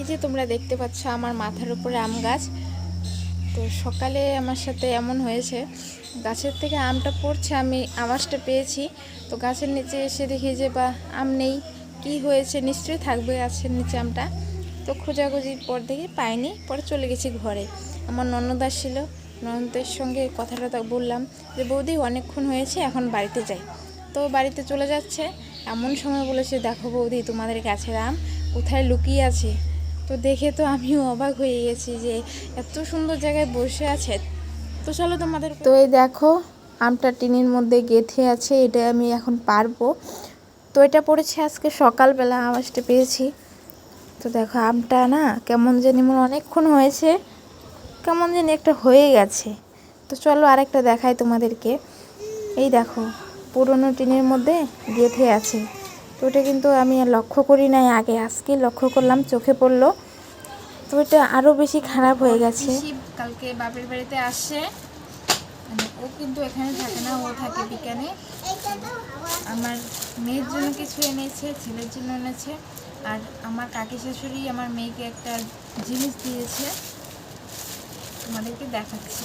এই যে তোমরা দেখতে পাচ্ছ আমার মাথার উপরে আম গাছ। তো সকালে আমার সাথে এমন হয়েছে, গাছের থেকে আমটা পড়ছে, আমি আওয়াজটা পেয়েছি। তো গাছের নিচে এসে দেখি যে বা আম নেই। কি হয়েছে? নিশ্চয়ই থাকবে গাছের নিচে আমটা। তো খোঁজাখুঁজির পর দেখি পাইনি, পরে চলে গেছি ঘরে। আমার ননদ ছিল ননদের সঙ্গে কথাটা বললাম যে, বৌদি, অনেকক্ষণ হয়েছে, এখন বাড়িতে যাই। তো বাড়িতে চলে যাচ্ছে। এমন সময় বলেছে, দেখো বৌদি, তোমাদের গাছের আম কোথায় লুকিয়ে আছে? তো দেখে তো আমিও অবাক হয়ে গেছি যে এত সুন্দর জায়গায় বসে আছে। তো চলো তোমাদের তো এই দেখো, আমটা টিনের মধ্যে গেঁথে আছে, এটা আমি এখন পারব। তো এটা পড়েছে আজকে সকালবেলা আওয়াজটা পেয়েছি তো দেখো, আমটা না কেমন জানি মনে অনেকক্ষণ হয়েছে, কেমন জানি একটা হয়ে গেছে। তো চলো আরেকটা দেখাই তোমাদেরকে। এই দেখো, পুরনো টিনের মধ্যে গেঁথে আছে। তো এটা কিন্তু আমি লক্ষ্য করি নাই আগে আজকে লক্ষ্য করলাম চোখে পড়ল। তো এটা আরও বেশি খারাপ হয়ে গেছে। কালকে বাপের বাড়িতে আসে। মানে ও কিন্তু এখানে থাকে না ও থাকে বিকানে আমার মেয়ের জন্য কিছু এনেছে ছেলের জন্য এনেছে। আর আমার কাকি শাশুড়ি আমার মেয়েকে একটা জিনিস দিয়েছে। তোমাদেরকে দেখাচ্ছি।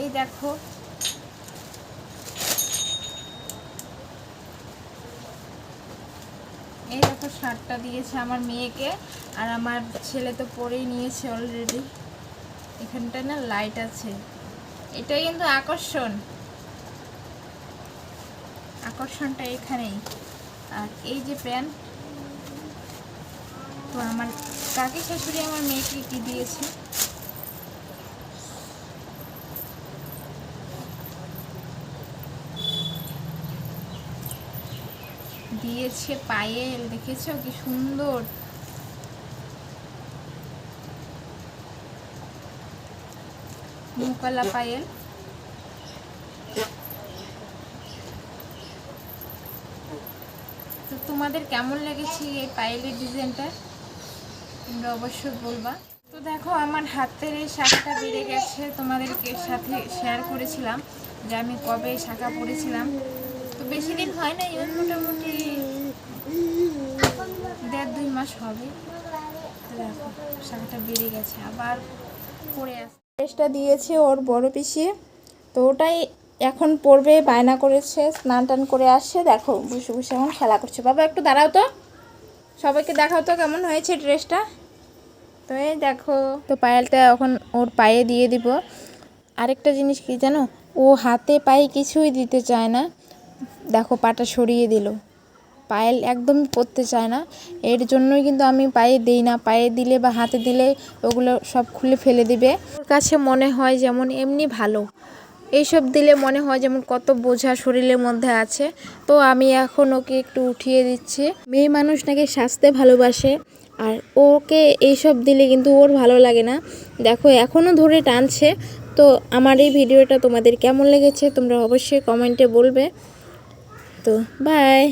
এই দেখো এই দেখো শার্টটা দিয়েছে আমার মেয়েকে, আর আমার ছেলে তো পরেই নিয়েছে অলরেডি এখানটা না লাইট আছে। এটাই কিন্তু আকর্ষণ। আকর্ষণটা এখানেই। আর এই যে প্যান্ট, তো আমার কাকি শাশুড়ি আমার মেয়েকে কি দিয়েছে? দিয়েছে পায়েল, দেখেছ কি সুন্দর? মুকালা পায়েল। তো তোমাদের কেমন লেগেছে এই পায়েলের ডিজাইনটা? তোমরা অবশ্যই বলবা। তো দেখো, আমার হাতের এই শাখাটা বেড়ে গেছে। তোমাদেরকে সাথে শেয়ার করেছিলাম যে আমি কবে শাখা পড়েছিলাম। তো বেশি দিন হয় না এবার মোটামুটি দেড় দুই মাস হবে। শাখাটা বেড়ে গেছে, আবার পড়ে আসছে। ড্রেসটা দিয়েছে ওর বড় পিসিয়ে তো ওটাই এখন পড়বে, বায়না করেছে, স্নান টান করে আসছে। দেখো, বসে বসে এখন খেলা করছে। বাবা, একটু দাঁড়াও তো। সবাইকে দেখাও তো কেমন হয়েছে ড্রেসটা। তো এই দেখো, তো পায়েলটা এখন ওর পায়ে দিয়ে দিব। আরেকটা জিনিস কি জানো? ও হাতে পায়ে কিছুই দিতে চায় না। দেখো পাটা সরিয়ে দিল। পায়েল একদম পরতে চায় না। এর জন্যই কিন্তু আমি পায়ে দিই না। পায়ে দিলে বা হাতে দিলে ওগুলো সব খুলে ফেলে দিবে। ওর কাছে মনে হয় যেমন এমনি ভালো। এইসব দিলে মনে হয় যেমন কত বোঝা শরীরের মধ্যে আছে। তো আমি এখন ওকে একটু উঠিয়ে দিচ্ছি। মেয়ে মানুষ নাকি সাজতে ভালোবাসে। আর ওকে এইসব দিলে কিন্তু ওর ভালো লাগে না। দেখো এখনও ধরে টানছে। তো আমার এই ভিডিওটা তোমাদের কেমন লেগেছে তোমরা অবশ্যই কমেন্টে বলবে। তো বাই